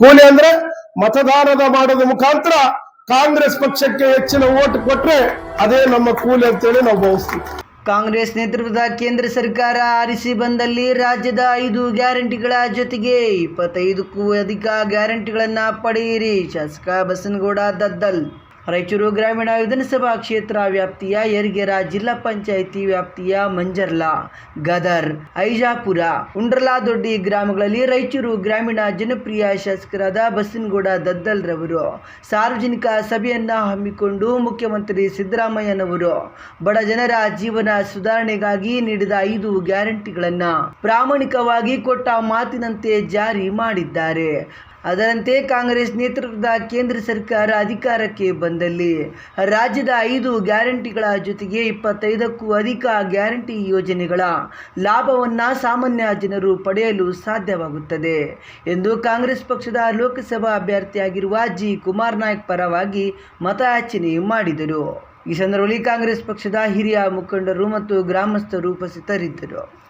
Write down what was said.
ಕೂಲಿ ಅಂದ್ರೆ ಮತದಾನದ ಮಾಡೋದ ಮುಖಾಂತರ ಕಾಂಗ್ರೆಸ್ ಪಕ್ಷಕ್ಕೆ ಹೆಚ್ಚಿನ ಓಟ್ ಕೊಟ್ರೆ ಅದೇ ನಮ್ಮ ಕೂಲಿ ಅಂತೇಳಿ ನಾವು ಭಾವಿಸ್ತೀವಿ. ಕಾಂಗ್ರೆಸ್ ನೇತೃತ್ವದ ಕೇಂದ್ರ ಸರ್ಕಾರ ಆರಿಸಿ ಬಂದಲ್ಲಿ ರಾಜ್ಯದ ಐದು ಗ್ಯಾರಂಟಿಗಳ ಜೊತೆಗೆ ಇಪ್ಪತ್ತೈದಕ್ಕೂ ಅಧಿಕ ಗ್ಯಾರಂಟಿಗಳನ್ನ ಪಡೆಯಿರಿ. ಶಾಸಕ ಬಸನಗೌಡ ದದ್ದಲ್ ರಾಯಚೂರು ಗ್ರಾಮೀಣ ವಿಧಾನಸಭಾ ಕ್ಷೇತ್ರ ವ್ಯಾಪ್ತಿಯ ಯರ್ಗೆರ ಜಿಲ್ಲಾ ಪಂಚಾಯಿತಿ ವ್ಯಾಪ್ತಿಯ ಮಂಜರ್ಲಾ, ಗದರ್, ಐಜಾಪುರ ಉಂಡ್ರಲಾದೊಡ್ಡಿ ಗ್ರಾಮಗಳಲ್ಲಿ ರಾಯಚೂರು ಗ್ರಾಮೀಣ ಜನಪ್ರಿಯ ಶಾಸಕರಾದ ಬಸನಗೌಡ ದದ್ದಲ್ ರವರು ಸಾರ್ವಜನಿಕ ಸಭೆಯನ್ನ ಹಮ್ಮಿಕೊಂಡು ಮುಖ್ಯಮಂತ್ರಿ ಸಿದ್ದರಾಮಯ್ಯನವರು ಬಡ ಜನರ ಜೀವನ ಸುಧಾರಣೆಗಾಗಿ ನೀಡಿದ ಐದು ಗ್ಯಾರಂಟಿಗಳನ್ನು ಪ್ರಾಮಾಣಿಕವಾಗಿ ಕೊಟ್ಟ ಮಾತಿನಂತೆ ಜಾರಿ ಮಾಡಿದ್ದಾರೆ. ಅದರಂತೆ ಕಾಂಗ್ರೆಸ್ ನೇತೃತ್ವದ ಕೇಂದ್ರ ಸರ್ಕಾರ ಅಧಿಕಾರಕ್ಕೆ ಬಂದಲ್ಲಿ ರಾಜ್ಯದ ಐದು ಗ್ಯಾರಂಟಿಗಳ ಜೊತೆಗೆ ಇಪ್ಪತ್ತೈದಕ್ಕೂ ಅಧಿಕ ಗ್ಯಾರಂಟಿ ಯೋಜನೆಗಳ ಲಾಭವನ್ನು ಸಾಮಾನ್ಯ ಜನರು ಪಡೆಯಲು ಸಾಧ್ಯವಾಗುತ್ತದೆ ಎಂದು ಕಾಂಗ್ರೆಸ್ ಪಕ್ಷದ ಲೋಕಸಭಾ ಅಭ್ಯರ್ಥಿಯಾಗಿರುವ ಜಿ ಕುಮಾರ್ ನಾಯಕ್ ಪರವಾಗಿ ಮತಯಾಚನೆ ಮಾಡಿದರು. ಈ ಸಂದರ್ಭದಲ್ಲಿ ಕಾಂಗ್ರೆಸ್ ಪಕ್ಷದ ಹಿರಿಯ ಮುಖಂಡರು ಮತ್ತು ಗ್ರಾಮಸ್ಥರು ಉಪಸ್ಥಿತರಿದ್ದರು.